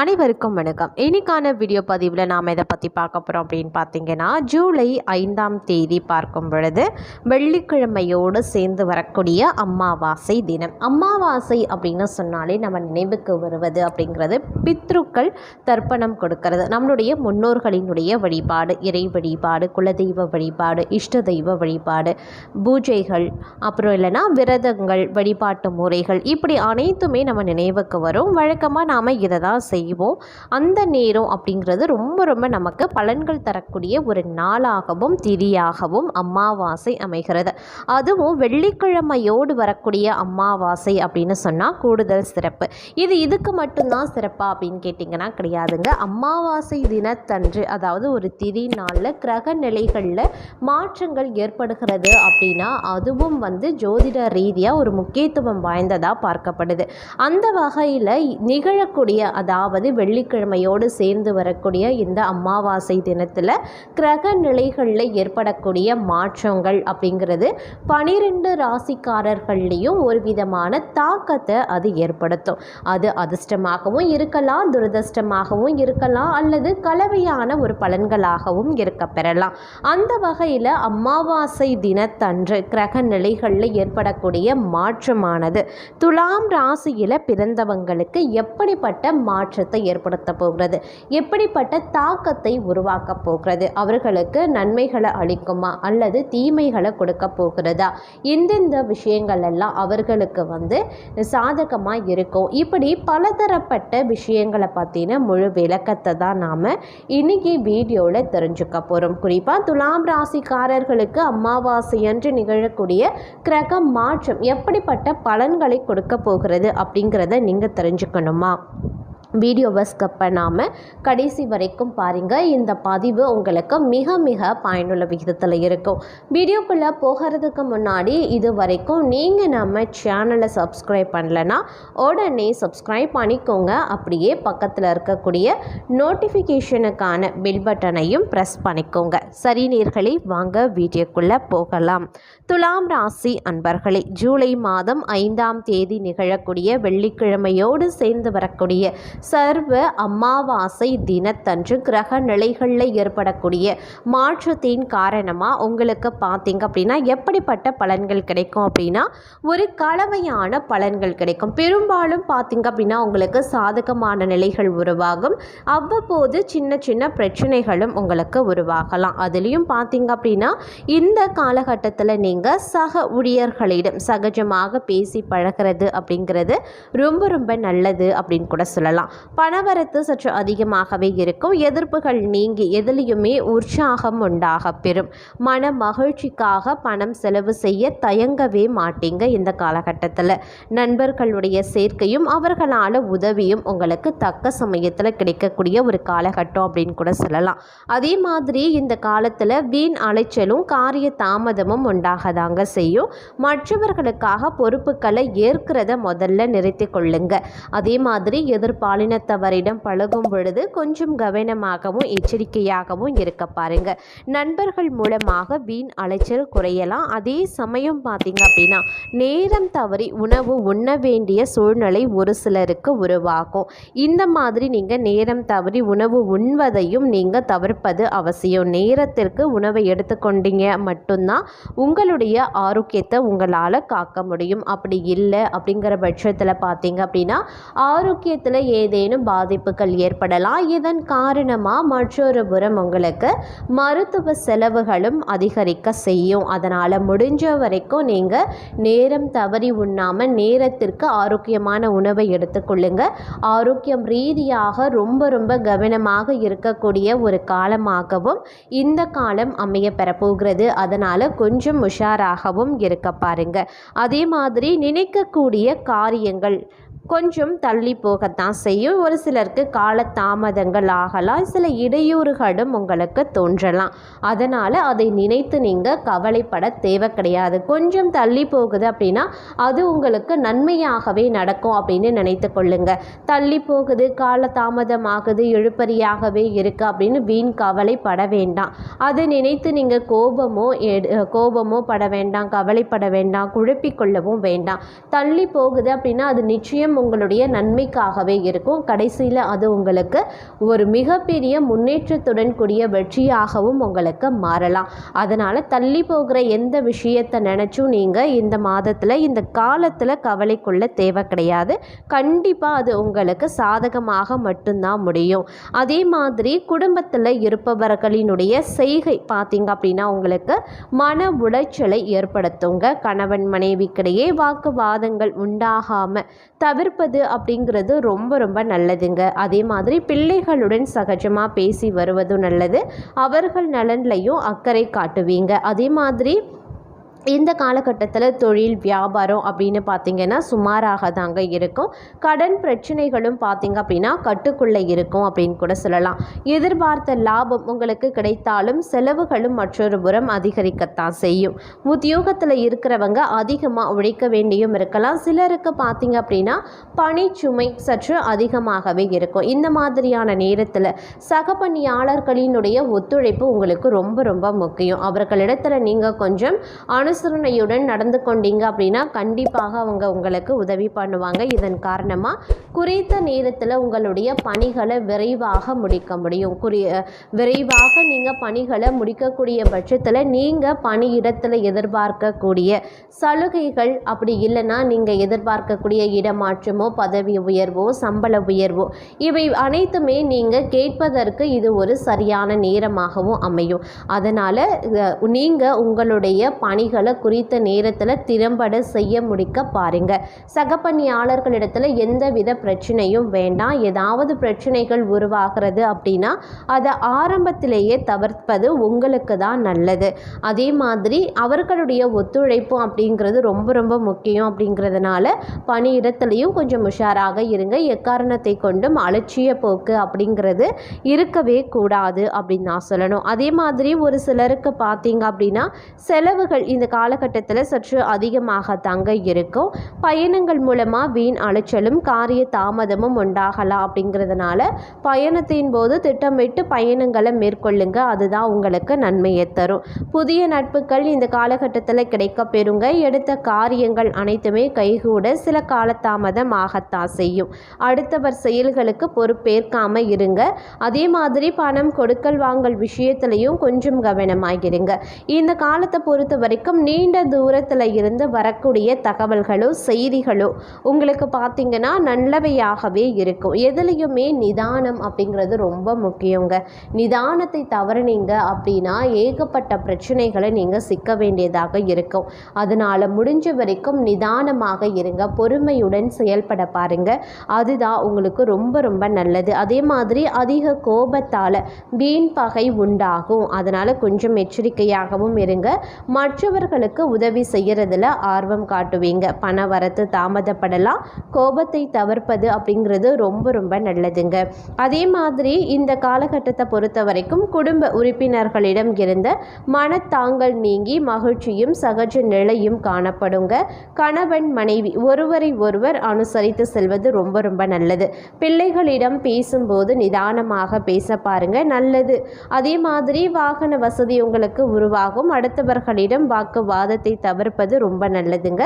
அனைவருக்கும் வணக்கம். இன்னைக்கான வீடியோ பதிவில் நாம் எதை பற்றி பார்க்க போகிறோம் அப்படின்னு பார்த்தீங்கன்னா ஜூலை ஐந்தாம் தேதி பார்க்கும் பொழுது வெள்ளிக்கிழமையோடு சேர்ந்து வரக்கூடிய அம்மாவாசை தினம். அமாவாசை அப்படின்னு சொன்னாலே நம்ம நினைவுக்கு வருவது அப்படிங்கிறது பித்ருக்கள் தர்ப்பணம் கொடுக்கறது. நம்மளுடைய முன்னோர்களினுடைய வழிபாடு இறை வழிபாடு குலதெய்வ வழிபாடு இஷ்ட தெய்வ வழிபாடு பூஜைகள் அப்புறம் இல்லைன்னா விரதங்கள் வழிபாட்டு முறைகள் இப்படி அனைத்துமே நம்ம நினைவுக்கு வரும். வழக்கமாக நாம் இதை தான் செய்வோம். அந்த நேரம் அப்படிங்கிறது ரொம்ப ரொம்ப நமக்கு பலன்கள் தரக்கூடிய ஒரு நாளாகவும் திதியாகவும் அமாவாசை அமைகிறது. அதுவும் வெள்ளிக்கிழமையோடு வரக்கூடிய அமாவாசை அப்படின்னு சொன்னால் கூடுதல் சிறப்பு. இது இதுக்கு மட்டும்தான் சிறப்பா அப்படின்னு கேட்டிங்கன்னா கிடையாதுங்க. அமாவாசை தினத்தன்று அதாவது ஒரு திதி நாளில் கிரக நிலைகளில் மாற்றங்கள் ஏற்படுகிறது அப்படின்னா அதுவும் வந்து ஜோதிட ரீதியாக ஒரு முக்கியத்துவம் வாய்ந்ததாக பார்க்கப்படுது. அந்த வகையில் நிகழக்கூடிய அதாவது வெள்ளிக்கிழமையோடு சேர்ந்து வரக்கூடிய இந்த அமாவாசை தினத்தில் கிரக நிலைகளில் ஏற்படக்கூடிய மாற்றங்கள் அப்படிங்கிறது பனிரெண்டு ராசிக்காரர்கள்லேயும் ஒரு விதமான தாக்கத்தை அது ஏற்படுத்தும். அது அதிர்ஷ்டமாகவும் இருக்கலாம் துரதிர்ஷ்டமாகவும் இருக்கலாம் அல்லது கலவையான ஒரு பலன்களாகவும் இருக்க பெறலாம். அந்த வகையில் அமாவாசை தினத்தன்று கிரக நிலைகளில் ஏற்படக்கூடிய மாற்றமானது. துலாம் ராசியில் பிறந்தவங்களுக்கு எப்படிப்பட்ட மாற்றத்தை ஏற்படுத்த போகிறது. எப்படிப்பட்ட தாக்கத்தை உருவாக்க போகிறது? அவர்களுக்கு நன்மைகளை அளிக்குமா? அல்லது தீமைகளை கொடுக்க போகிறதா? எந்தெந்த விஷயங்கள் எல்லாம் அவர்களுக்கு வந்து சாதகமாக இருக்கும்? இப்படி பலதரப்பட்ட விஷயங்களை பற்றின முழு விளக்கத்தை தான் நாம் இன்னைக்கு வீடியோவில் தெரிஞ்சுக்க போகிறோம் குறிப்பாக துலாம் ராசிக்காரர்களுக்கு அமாவாசை அன்று நிகழக்கூடிய கிரக மாற்றம் எப்படிப்பட்ட பலன்களை கொடுக்க போகிறது அப்படிங்கிறத நீங்கள் தெரிஞ்சுக்கணுமா? வீடியோவை ஸ்கப் பண்ணாமல் கடைசி வரைக்கும் பாருங்கள் இந்த பதிவு உங்களுக்கு மிக மிக பயனுள்ள விகிதத்தில் இருக்கும். வீடியோக்குள்ளே போகிறதுக்கு முன்னாடி இது வரைக்கும் நீங்கள் நம்ம சேனலை சப்ஸ்கிரைப் பண்ணலன்னா உடனே சப்ஸ்கிரைப் பண்ணிக்கோங்க. அப்படியே பக்கத்தில் இருக்கக்கூடிய நோட்டிஃபிகேஷனுக்கான பில் பட்டனையும் ப்ரெஸ் பண்ணிக்கோங்க. சரி நீர்களை வாங்க வீடியோக்குள்ளே போகலாம். துலாம் ராசி அன்பர்களே ஜூலை மாதம் ஐந்தாம் தேதி நிகழக்கூடிய வெள்ளிக்கிழமையோடு சேர்ந்து வரக்கூடிய சர்வ அமாவாசை தினத்தன்று கிரக நிலைகளில் ஏற்படக்கூடிய மாற்றத்தின் காரணமாக உங்களுக்கு பார்த்தீங்க அப்படின்னா எப்படிப்பட்ட பலன்கள் கிடைக்கும் அப்படின்னா ஒரு கலவையான பலன்கள் கிடைக்கும். பெரும்பாலும் பார்த்தீங்க அப்படின்னா உங்களுக்கு சாதகமான நிலைகள் உருவாகும். அவ்வப்போது சின்ன சின்ன பிரச்சனைகளும் உங்களுக்கு உருவாகலாம். அதுலேயும் பார்த்தீங்க அப்படின்னா இந்த காலகட்டத்தில் நீங்கள் சக ஊழியர்களிடம் சகஜமாக பேசி பழகிறது அப்படிங்கிறது ரொம்ப ரொம்ப நல்லது அப்படின்னு கூட சொல்லலாம். பணவரத்து சற்று அதிகமாகவே இருக்கும். எதிர்ப்புகள் நீங்கி எதிலையுமே உற்சாகம் உண்டாக பெறும். மன மகிழ்ச்சிக்காக பணம் செலவு செய்ய தயங்கவே மாட்டீங்க இந்த காலகட்டத்தில். நண்பர்களுடைய சேர்க்கையும் அவர்களால் உதவியும் உங்களுக்கு தக்க சமயத்தில் கிடைக்கக்கூடிய ஒரு காலகட்டம் அப்படின்னு கூட சொல்லலாம். அதே மாதிரி இந்த காலத்தில் வீண் அலைச்சலும் காரிய தாமதமும் உண்டாகதாங்க செய்யும். மற்றவர்களுக்காக பொறுப்புகளை ஏற்கிறத முதல்ல நிறுத்தி கொள்ளுங்க. அதே மாதிரி பாலினத்தவரிடம் பழகும் பொழுது கொஞ்சம் கவனமாகவும் எச்சரிக்கையாகவும் இருக்க பாருங்க. நண்பர்கள் மூலமாக வீண் அலைச்சல் குறையலாம். அதே சமயம் பார்த்தீங்க அப்படின்னா நேரம் தவறி உணவு உண்ண வேண்டிய சூழ்நிலை ஒரு சிலருக்கு உருவாகும். இந்த மாதிரி நீங்கள் நேரம் தவறி உணவு உண்வதையும் நீங்கள் தவிர்ப்பது அவசியம். நேரத்திற்கு உணவை எடுத்துக்கொண்டீங்க மட்டும்தான் உங்களுடைய ஆரோக்கியத்தை உங்களால் காக்க முடியும். அப்படி இல்லை அப்படிங்கிற பட்சத்தில் பார்த்தீங்க அப்படின்னா ஆரோக்கியத்தில் ஏதேனும் பாதிப்புகள் ஏற்படலாம். இதன் காரணமாக மற்றொரு புறம் உங்களுக்கு மருத்துவ செலவுகளும் அதிகரிக்க செய்யும். அதனால் முடிஞ்ச வரைக்கும் நீங்கள் நேரம் தவறி உண்ணாமல் நேரத்திற்கு ஆரோக்கியமான உணவை எடுத்துக்கொள்ளுங்க. ஆரோக்கியம் ரீதியாக ரொம்ப ரொம்ப கவனமாக இருக்கக்கூடிய ஒரு காலமாகவும் இந்த காலம் அமைய பெறப்போகிறது. அதனால் கொஞ்சம் உஷாராகவும் இருக்க பாருங்க. அதே மாதிரி நினைக்கக்கூடிய காரியங்கள் கொஞ்சம் தள்ளி போகத்தான் செய்யும். ஒரு சிலருக்கு கால தாமதங்கள் ஆகலாம். சில இடையூறுகளும் உங்களுக்கு தோன்றலாம். அதனால் அதை நினைத்து நீங்கள் கவலைப்பட தேவை கிடையாது. கொஞ்சம் தள்ளி போகுது அப்படின்னா அது உங்களுக்கு நன்மையாகவே நடக்கும் அப்படின்னு நினைத்து கொள்ளுங்க. தள்ளி போகுது கால தாமதமாகுது இழுப்பறியாகவே இருக்குது அப்படின்னு வீண் கவலைப்பட வேண்டாம். அதை நினைத்து நீங்கள் கோபமோ எடு கோபமோ பட வேண்டாம் கவலைப்பட வேண்டாம் குழப்பிக்கொள்ளவும் வேண்டாம். தள்ளி போகுது அப்படின்னா அது நிச்சயம் உங்களுடைய நன்மைக்காகவே இருக்கும். கடைசியில் அது உங்களுக்கு ஒரு மிகப்பெரிய முன்னேற்றத்துடன் கூடிய வெற்றியாகவும் உங்களுக்கு மாறலாம். அதனால் தள்ளி போகிற எந்த விஷயத்தை நினச்சும் நீங்கள் இந்த மாதத்தில் இந்த காலத்தில் கவலை கொள்ள தேவை கிடையாது. கண்டிப்பாக அது உங்களுக்கு சாதகமாக மட்டும்தான் முடியும். அதே மாதிரி குடும்பத்தில் இருப்பவர்களினுடைய செய்கை பார்த்தீங்க அப்படின்னா உங்களுக்கு மன உளைச்சலை ஏற்படுத்துங்க. கணவன் மனைவிக்கிடையே வாக்குவாதங்கள் உண்டாகாமல் தவிர்ப்பது அப்படிங்கிறது ரொம்ப ரொம்ப நல்லதுங்க. அதே மாதிரி பிள்ளைகளுடன் சகஜமாக பேசி வருவதும் நல்லது. அவர்கள் நலன்லையும் அக்கறை காட்டுவீங்க. அதே மாதிரி இந்த காலகட்டத்தில் தொழில் வியாபாரம் அப்படின்னு பார்த்தீங்கன்னா சுமாராக தாங்க இருக்கும். கடன் பிரச்சனைகளும் பார்த்தீங்க அப்படின்னா கட்டுக்குள்ளே இருக்கும் அப்படின்னு கூட சொல்லலாம். எதிர்பார்த்த லாபம் உங்களுக்கு கிடைத்தாலும் செலவுகளும் மற்றொரு புறம் அதிகரிக்கத்தான் செய்யும். உத்தியோகத்தில் இருக்கிறவங்க அதிகமாக உழைக்க வேண்டியும் இருக்கலாம். சிலருக்கு பார்த்திங்க அப்படின்னா பணிச்சுமை சற்று அதிகமாகவே இருக்கும். இந்த மாதிரியான நேரத்தில் சக பணியாளர்களினுடைய ஒத்துழைப்பு உங்களுக்கு ரொம்ப ரொம்ப முக்கியம். அவர்களிடத்தில் நீங்கள் கொஞ்சம் அனுசரணையுடன் நடந்து கொண்டீங்க அப்படின்னா கண்டிப்பாக அவங்க உங்களுக்கு உதவி பண்ணுவாங்க. இதன் காரணமாக குறித்த நேரத்தில் உங்களுடைய பணிகளை விரைவாக முடிக்க முடியும். குறி விரைவாக நீங்கள் பணிகளை முடிக்கக்கூடிய பட்சத்தில் நீங்கள் பணியிடத்தில் எதிர்பார்க்கக்கூடிய சலுகைகள் அப்படி இல்லைன்னா நீங்கள் எதிர்பார்க்கக்கூடிய இடமாற்றமோ பதவி உயர்வோ சம்பள உயர்வோ இவை அனைத்துமே நீங்கள் கேட்பதற்கு இது ஒரு சரியான நேரமாகவும் அமையும். அதனால் நீங்கள் உங்களுடைய பணிகள் குறித்த நேரத்தில் திறம்பட செய்ய முடிக்க பாருங்க. சக பணியாளர்களிடத்தில் எந்தவித பிரச்சனையும் வேண்டாம். ஏதாவது பிரச்சனைகள் உருவாகிறது அப்படின்னா அதை ஆரம்பத்திலேயே தவிர்ப்பது உங்களுக்கு தான் நல்லது. அதே மாதிரி அவர்களுடைய ஒத்துழைப்பு அப்படிங்கிறது ரொம்ப ரொம்ப முக்கியம் அப்படிங்கிறதுனால பணியிடத்துலையும் கொஞ்சம் உஷாராக இருங்க. எக்காரணத்தை கொண்டும் அலட்சிய போக்கு அப்படிங்கிறது இருக்கவே கூடாது அப்படின்னு நான் சொல்லணும். அதே மாதிரி ஒரு சிலருக்கு பார்த்தீங்க அப்படின்னா செலவுகள் இந்த காலகட்டத்தில் சற்று அதிகமாக தாங்க இருக்கும். பயணங்கள் மூலமாக வீண் அலைச்சலும் காரிய தாமதமும் உண்டாகலாம் அப்படிங்கிறதுனால பயணத்தின் போது திட்டமிட்டு பயணங்களை மேற்கொள்ளுங்க. அதுதான் உங்களுக்கு நன்மையை தரும். புதிய நட்புகள் இந்த காலகட்டத்தில் கிடைக்க பெறுங்க. எடுத்த காரியங்கள் அனைத்துமே கைகூட சில காலதாமதம் ஆகத்தான் செய்யும். அடுத்தவர் செயல்களுக்கு பொறுப்பேற்காம இருங்க. அதே மாதிரி பணம் கொடுக்கல் வாங்கல் விஷயத்திலையும் கொஞ்சம் கவனமாகிருங்க. இந்த காலத்தை பொறுத்த வரைக்கும் நீண்ட தூரத்தில் இருந்து வரக்கூடிய தகவல்களோ செய்திகளோ உங்களுக்கு பார்த்தீங்கன்னா நல்லவையாகவே இருக்கும். எதுலேயுமே நிதானம் அப்படிங்கிறது ரொம்ப முக்கியங்க. நிதானத்தை தவறுனீங்க அப்படின்னா ஏகப்பட்ட பிரச்சனைகளை நீங்கள் சிக்க வேண்டியதாக இருக்கும். அதனால் முடிஞ்ச வரைக்கும் நிதானமாக இருங்க. பொறுமையுடன் செயல்பட பாருங்க. அதுதான் உங்களுக்கு ரொம்ப ரொம்ப நல்லது. அதே மாதிரி அதிக கோபத்தால் வீண் பகை உண்டாகும். அதனால் கொஞ்சம் எச்சரிக்கையாகவும் இருங்க. மற்றவர்களுக்கு உதவி செய்கிறதுல ஆர்வம் காட்டுவீங்க. பண வரத்து தாமதப்படலாம். கோபத்தை தவிர்ப்பது அப்படிங்கிறது ரொம்ப ரொம்ப நல்லதுங்க. அதே மாதிரி இந்த காலகட்டத்தை பொறுத்த வரைக்கும் குடும்ப உறுப்பினர்களிடம் இருந்த மனத்தாங்கல் நீங்கி மகிழ்ச்சியும் சகஜ நிலையும் காணப்படுங்க. கணவன் மனைவி ஒருவரை ஒருவர் அனுசரித்து செல்வது ரொம்ப ரொம்ப நல்லது. பிள்ளைகளிடம் பேசும்போது நிதானமாக பேச பாருங்க. நல்லது. அதே மாதிரி வாகன வசதி உங்களுக்கு உருவாகும். அடுத்தவர்களிடம் வாக்கு வாக்குவாதத்தை தவிர்ப்பது ரொம்ப நல்லதுங்க.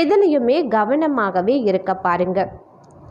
எதுலேயுமே கவனமாகவே இருக்க பாருங்க.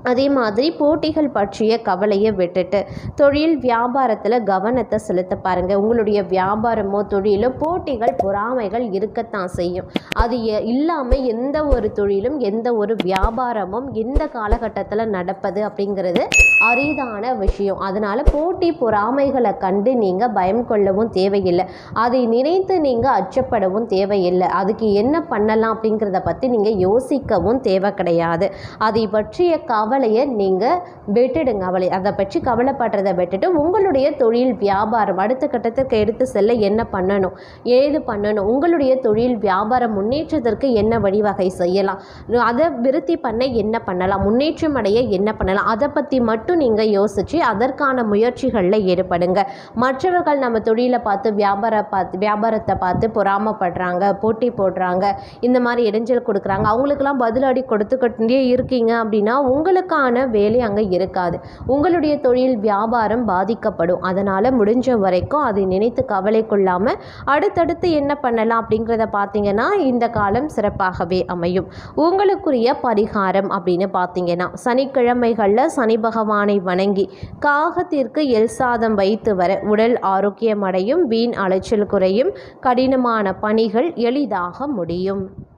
அதே மாதிரி போட்டிகள் பற்றிய கவலையை விட்டுட்டு தொழில் வியாபாரத்தில் கவனத்தை செலுத்த பாருங்கள் உங்களுடைய வியாபாரமோ தொழிலோ போட்டிகள் பொறாமைகள் இருக்கத்தான் செய்யும். அது இல்லாமல் எந்த ஒரு தொழிலும் எந்த ஒரு வியாபாரமும் எந்த காலகட்டத்தில் நடப்பது அப்படிங்கிறது அரிதான விஷயம். அதனால் போட்டி பொறாமைகளை கண்டு நீங்கள் பயம் கொள்ளவும் தேவையில்லை. அதை நினைத்து நீங்கள் அச்சப்படவும் தேவையில்லை. அதுக்கு என்ன பண்ணலாம் அப்படிங்கிறத பற்றி நீங்கள் யோசிக்கவும் தேவை கிடையாது. அதை பற்றிய கவலையை நீங்கள் விட்டுடுங்க அவளை. அதை பற்றி கவலைப்படுறதை விட்டுட்டு உங்களுடைய தொழில் வியாபாரம் அடுத்த கட்டத்துக்கு எடுத்து செல்ல என்ன பண்ணணும்? ஏது பண்ணணும்? உங்களுடைய தொழில் வியாபாரம் முன்னேற்றத்திற்கு என்ன வழிவகை செய்யலாம்? அதை விருத்தி பண்ண என்ன பண்ணலாம்? முன்னேற்றம் அடைய என்ன பண்ணலாம்? அதை பற்றி மட்டும் மட்டும் நீங்கள் யோசித்து அதற்கான முயற்சிகளில் ஈடுபடுங்க. மற்றவர்கள் நம்ம தொழிலை பார்த்து வியாபார பார்த்து வியாபாரத்தை பார்த்து பொறாமப்படுறாங்க போட்டி போடுறாங்க இந்த மாதிரி இடைஞ்சல் கொடுக்குறாங்க. அவங்களுக்கெல்லாம் பதிலடி கொடுத்துக்கிட்டே இருக்கீங்க அப்படின்னா உங்களுக்கான வேலை அங்கே இருக்காது. உங்களுடைய தொழில் வியாபாரம் பாதிக்கப்படும். அதனால் முடிஞ்ச வரைக்கும் அதை நினைத்து கவலை கொள்ளாமல் அடுத்தடுத்து என்ன பண்ணலாம் அப்படிங்கிறத பார்த்தீங்கன்னா இந்த காலம் சிறப்பாகவே அமையும். உங்களுக்குரிய பரிகாரம் அப்படின்னு பார்த்தீங்கன்னா சனிக்கிழமைகளில் சனி பகவான் வணங்கி காகத்திற்கு எல் சாதம் வைத்து வர உடல் ஆரோக்கியமடையும் வீண் அலைச்சல் குறையும் கடினமான பணிகள் எளிதாக முடியும்.